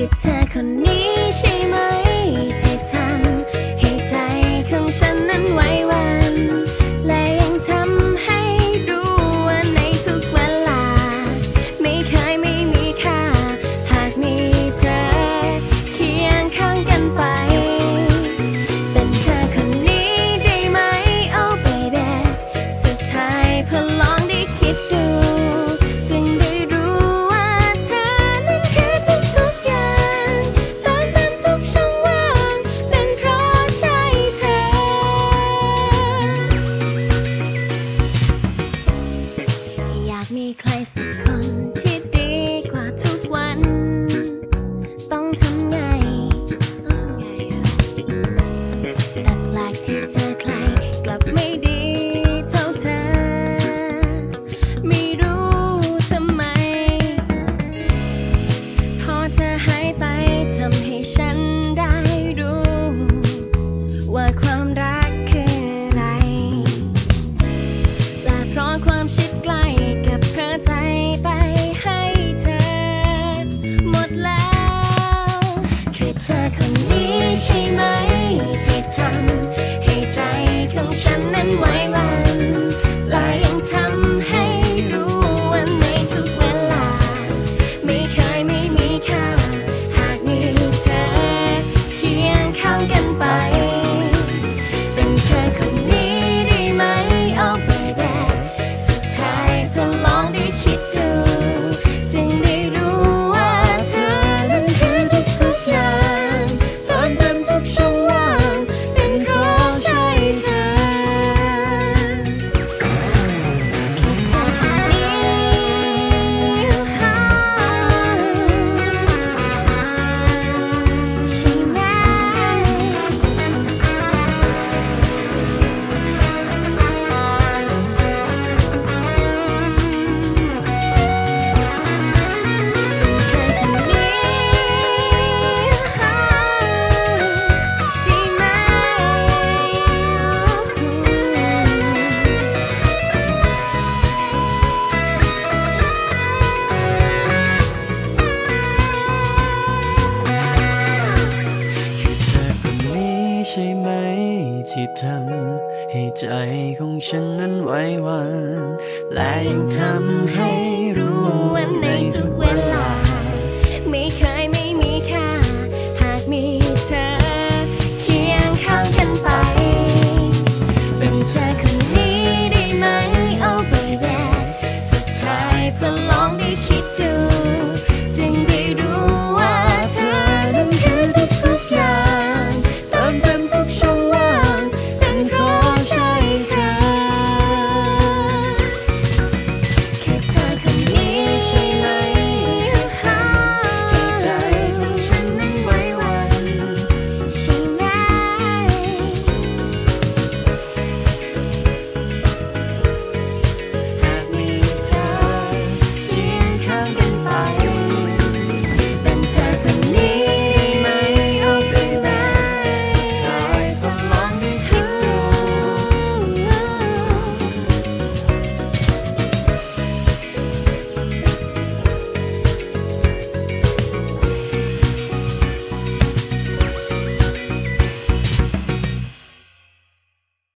คือเธอคนนี้ใช่ไหม ที่ทำให้ใจของฉันนั้นไหววันและยังทำให้รู้ว่าในทุกเวลา ไม่เคยไม่มีค่า หากมีเธอเคียงข้างกันไป เป็นเธอคนนี้ได้ไหม oh baby สุดท้ายพอลอง คนที่ดีกว่าทุกวัน ต้องทำไง ต้องทำไงแต่แปลกที่เจอใครกลับไม่ดีเท่าเธอ ไม่รู้ทำไม พอเธอหายไปทำให้ฉันได้รู้ ว่าความรักคืออะไร และเพราะความชิด ที่ทำให้ใจของฉันนั้นไหวหวัน และยังทำให้